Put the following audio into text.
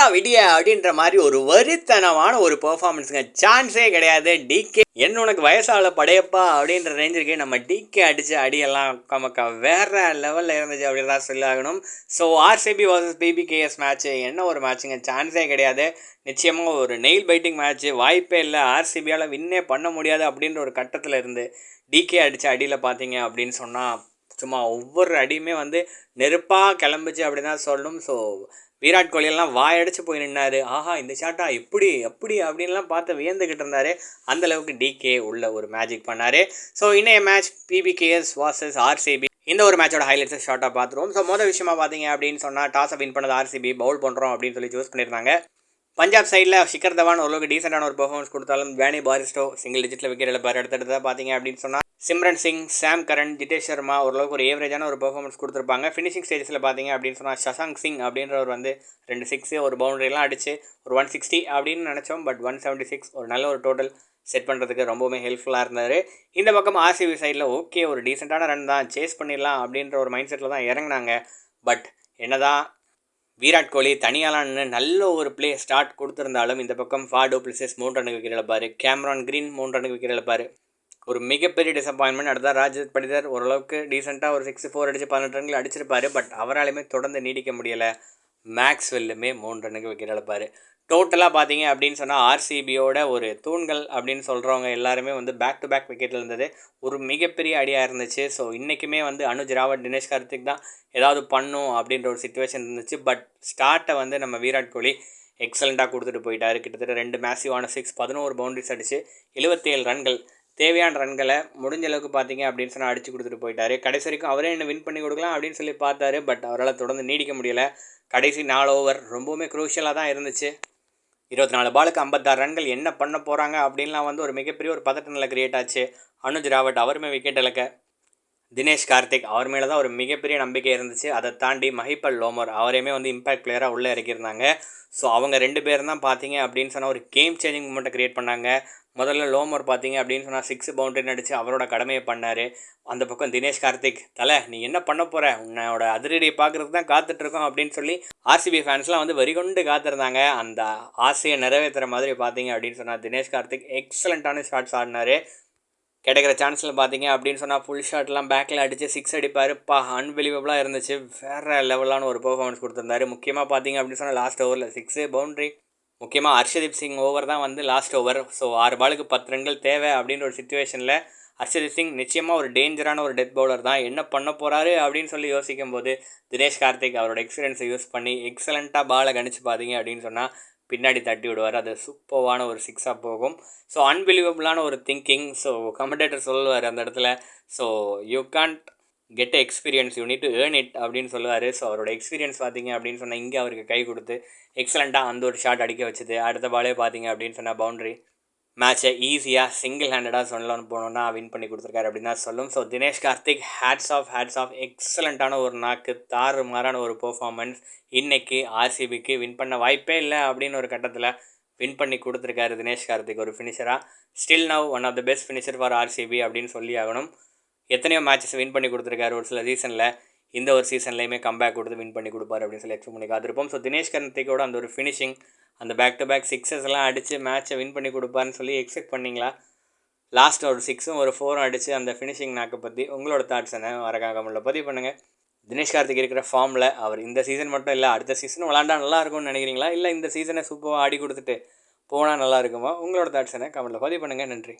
போடா விடிய அப்படின்ற மாதிரி ஒரு வரித்தனமான ஒரு பெர்ஃபார்மன்ஸுங்க சான்ஸே கிடையாது. டிகே என்ன உனக்கு வயசால படையப்பா அப்படின்ற ரேஞ்சிற்கு நம்ம டிகே அடித்த அடியெல்லாம் நமக்கு வேற லெவலில் இருந்துச்சு அப்படின்னு தான் சொல்லாகணும் so RCB versus PBKS match என்ன ஒரு மேட்ச்சுங்க சான்ஸே கிடையாது. நிச்சயமாக ஒரு நெயில் பைட்டிங் மேட்ச்சு வாய்ப்பே இல்லை. ஆர்சிபியால் வின்னே பண்ண முடியாது அப்படின்ற ஒரு கட்டத்தில் இருந்து டிகே அடித்த அடியில் பார்த்தீங்க அப்படின்னு சொன்னால் சும்மா ஒவ்வொரு அடியுமே வந்து நெருப்பாக கிளம்புச்சு அப்படின்னு தான் சொல்லணும். ஸோ விராட் கோலியெல்லாம் வாயடிச்சு போய் நின்னார். ஆஹா இந்த ஷாட்டா எப்படி? எப்படி? அப்படின்லாம் பார்த்து வியந்துக்கிட்டு இருந்தார். அந்தளவுக்கு டிகே உள்ள ஒரு மேஜிக் பண்ணார். ஸோ இன்னைய மேட்ச் பிபிகேஎஸ் வாசஸ் ஆர்சிபி இந்த ஒரு மேட்சோட ஹைலைட்ஸை ஷார்ட்டாக பார்த்துருவோம். ஸோ மொதல் விஷயமா பார்த்தீங்க அப்படின்னு சொன்னால் டாஸை வின் பண்ணது ஆர்சிபி பவுல் பண்ணுறோம் அப்படின்னு சொல்லி சூஸ் பண்ணியிருந்தாங்க. பஞ்சாப் சைடில் ஷிகர் தவான் ஓரளவுக்கு டீசெண்டான ஒரு பெர்ஃபார்மன்ஸ் கொடுத்தாலும் வேணி பாரிஸ்டோ சிங்கிள் டிஜிட்டில் விக்கெட் இழப்பார். அடுத்தடுத்ததாக பார்த்தீங்க அப்படின்னு சொன்னால் சிம்ரன் சிங் சாம் கரண் ஜிதேஷ் சர்மா ஓரளவுக்கு ஒரு ஏவரேஜான ஒரு பெர்ஃபார்மன்ஸ் கொடுத்துருப்பாங்க. ஃபினிஷிங் ஸ்டேஜஸில் பார்த்தீங்க அப்படின்னு சொன்னால் சசாங் சிங் அப்படின்றவர் வந்து ரெண்டு சிக்ஸு ஒரு பவுண்டரிலாம் அடிச்சு ஒரு ஒன் சிக்ஸ்டி அப்படின்னு நினச்சோம். பட் ஒன் செவன்ட்டி சிக்ஸ் ஒரு நல்ல ஒரு டோட்டல் செட் பண்ணுறதுக்கு ரொம்பவுமே ஹெல்ப்ஃபுல்லாக இருந்தார். இந்த பக்கம் ஆர்சிபி சைடில் ஓகே ஒரு டீசெண்டான ரன் தான். சேஸ் பண்ணிடலாம் அப்படின்ற ஒரு மைண்ட் செட்டில் தான் இறங்குனாங்க. பட் என்னதான் விராட் கோலி தனியாலான்னு நல்ல ஒரு ப்ளே ஸ்டார்ட் கொடுத்துருந்தாலும் இந்த பக்கம் ஃபாடோ பிளஸஸ் மூன்று ரனுக்கு விக்கெட் இழப்பார். கேமரான் கிரீன் மூன்று ரனுக்கு விக்கெட் இழப்பார். ஒரு மிகப்பெரிய டிசப்பாயின்மெண்ட் அடுத்த ராஜத் படிதர் ஓரளவுக்கு டீசெண்டாக ஒரு சிக்ஸ் ஃபோர் அடித்து பதினெட்டு ரன்கள் அடிச்சிருப்பாரு. பட் அவராலுமே தொடர்ந்து நீடிக்க முடியலை. மேக்ஸ்வெல்லுமே மூன்று ரன்னுக்கு விக்கெட் இழப்பார். டோட்டலாக பார்த்தீங்க அப்படின்னு சொன்னால் ஆர்சிபியோட ஒரு தூண்கள் அப்படின்னு சொல்கிறவங்க எல்லாருமே வந்து பேக் டு பேக் விக்கெட்டில் இருந்தது. ஒரு மிகப்பெரிய அடியாக இருந்துச்சு. ஸோ இன்றைக்குமே வந்து அனுஜ் ராவத் தினேஷ் கார்த்திக் தான் ஏதாவது பண்ணும் அப்படின்ற ஒரு சுச்சுவேஷன் இருந்துச்சு. பட் ஸ்டார்ட்டை வந்து நம்ம விராட் கோலி எக்ஸலண்ட்டாக கொடுத்துட்டு போயிட்டார். கிட்டத்தட்ட ரெண்டு மேசிவான சிக்ஸ் பதினோரு பவுண்டரிஸ் அடிச்சு எழுபத்தேழு ரன்கள் தேவையான ரன்களை முடிஞ்ச அளவுக்கு பார்த்தீங்க அப்படின்னு சொன்னால் அடிச்சு கொடுத்துட்டு போயிட்டாரு. கடைசி வரைக்கும் அவரே என்ன வின் பண்ணி கொடுக்கலாம் அப்படின்னு சொல்லி பார்த்தாரு. பட் அவரால் தொடர்ந்து நீடிக்க முடியல. கடைசி நாலு ஓவர் ரொம்பவுமே குரூஷியலாக தான் இருந்துச்சு. இருபத்தி நாலு பாலுக்கு ஐம்பத்தாறு ரன்கள் என்ன பண்ண போகிறாங்க அப்படின்லாம் வந்து ஒரு மிகப்பெரிய ஒரு பதட்ட நிலை கிரியேட் ஆச்சு. அனுஜ் ராவட் அவருமே விக்கெட் இழக்க தினேஷ் கார்த்திக் அவர் மேலே தான் ஒரு மிகப்பெரிய நம்பிக்கை இருந்துச்சு. அதை தாண்டி மஹிபல் லோமர் அவரையுமே வந்து இம்பாக்ட் பிளேயராக உள்ளே இறக்கியிருந்தாங்க. ஸோ அவங்க ரெண்டு பேரும் தான் பார்த்தீங்க அப்படின்னு சொன்னால் ஒரு கேம் சேஞ்சிங் மூமெண்ட்டை க்ரியேட் பண்ணாங்க. முதல்ல லோமர் பார்த்தீங்க அப்படின்னு சொன்னால் சிக்ஸ் பவுண்டரி நடித்து அவரோட கடமையை பண்ணார். அந்த பக்கம் தினேஷ் கார்த்திக் தலை நீ என்ன பண்ண போகிற உன்னோட அதிரடியை பார்க்குறதுக்கு தான் காத்துட்ருக்கோம் அப்படின்னு சொல்லி ஆர்சிபி ஃபேன்ஸ்லாம் வந்து வரிகொண்டு காத்திருந்தாங்க. அந்த ஆசையை நிறைவேற்றுற மாதிரி பார்த்தீங்க அப்படின்னு சொன்னால் தினேஷ் கார்த்திக் எக்ஸலண்ட்டான ஷாட்ஸ் ஆடினார். கிடைக்கிற சான்ஸில் பார்த்தீங்க அப்படின்னு சொன்னால் ஃபுல் ஷாட்லாம் பேக்கில் அடித்து சிக்ஸ் அடிப்பார். பா அன்பிலீவபிளாக இருந்துச்சு. வேறு லெவலான ஒரு பெர்ஃபார்மன்ஸ் கொடுத்துருந்தாரு. முக்கியமாக பார்த்தீங்க அப்படின்னு சொன்னால் லாஸ்ட் ஓவரில் சிக்ஸு பவுண்ட்ரி முக்கியமாக ஹர்ஷதீப் சிங் ஓவர் தான் வந்து லாஸ்ட் ஓவர் ஸோ ஆறு பாலுக்கு பத்து ரன்கள் தேவை அப்படின்ற ஒரு சுச்சுவேஷனில் ஹர்ஷதீப் சிங் நிச்சயமாக ஒரு டேஞ்சரான ஒரு டெத் பவுலர் தான். என்ன பண்ண போகிறாரு அப்படின்னு சொல்லி யோசிக்கும் போது தினேஷ் கார்த்திக் அவரோட எக்ஸ்பீரியன்ஸை யூஸ் பண்ணி எக்ஸலண்ட்டாக பாலை கணிச்சு பார்த்தீங்க அப்படின்னு சொன்னால் பின்னாடி தட்டி விடுவார். அது சூப்பர்வான ஒரு சிக்ஸாக போகும். ஸோ அன்பிலீவபிளான ஒரு திங்கிங் ஸோ கமெண்டேட்டர் சொல்லுவார் அந்த இடத்துல. So you can't get experience you need to earn it அப்படின்னு சொல்லுவார். ஸோ அவரோட எக்ஸ்பீரியன்ஸ் பார்த்தீங்க அப்படின்னு சொன்னால் இங்கே அவருக்கு கை கொடுத்து எக்ஸலண்ட்டாக அந்த ஒரு ஷாட் அடிக்க வச்சுது. அடுத்த பாலே பார்த்தீங்க அப்படின்னு சொன்னால் பவுண்ட்ரி மேட்சை ஈஸியாக சிங்கிள் ஹேண்டடாக சொல்லலாம்னு போனோன்னா வின் பண்ணி கொடுத்துருக்காரு அப்படின்னு தான் சொல்லும். So Dinesh Karthik hats off hats off எக்ஸலண்ட்டான ஒரு நாக்கு தாறு மாறான ஒரு பெர்ஃபார்மன்ஸ் இன்றைக்கி ஆர்சிபிக்கு வின் பண்ண வாய்ப்பே இல்லை அப்படின்னு ஒரு கட்டத்தில் வின் பண்ணி கொடுத்துருக்காரு தினேஷ் கார்த்திக் ஒரு ஃபினிஷராக still now one of the best finisher for RCB அப்படின்னு சொல்லி ஆகணும். எத்தனையோ மேட்சஸ் வின் பண்ணி கொடுத்துருக்காரு ஒரு சில சீசனில் இந்த ஒரு சீசன்லேயுமே கம்பேக் கொடுத்து வின் பண்ணி கொடுப்பாரு அப்படின்னு சொல்லி எக்ஸ்பெக்ட் பண்ணி காத்திருப்போம் ஸோ தினேஷ் கார்த்திக்கோட அந்த ஒரு ஃபினிஷிங் அந்த பேக் டு பேக் சிக்ஸஸ் எல்லாம் அடித்து மேட்ச்சை வின் பண்ணி கொடுப்பாருன்னு சொல்லி எக்ஸ்பெக்ட் பண்ணிங்களா? லாஸ்ட் ஒரு சிக்ஸும் ஒரு ஃபோரும் அடித்து அந்த ஃபினிஷிங் நாக்கை பற்றி உங்களோட தாட்ஸ் என்ன? வரக்காக கமெண்ட்டில் பதிவு பண்ணுங்கள் தினேஷ் கார்த்திக் இருக்கிற ஃபார்மில் அவர் இந்த சீசன் மட்டும் இல்லை அடுத்த சீசனும் விளாண்டா நல்லா இருக்கும்னு நினைக்கிறீங்களா? இல்லை இந்த சீசனை சூப்பராக ஆடி கொடுத்துட்டு போனால் நல்லா இருக்குமா? உங்களோட தாட்ஸ் என்ன? கமெண்ட்டில் பதிவு பண்ணுங்கள் நன்றி.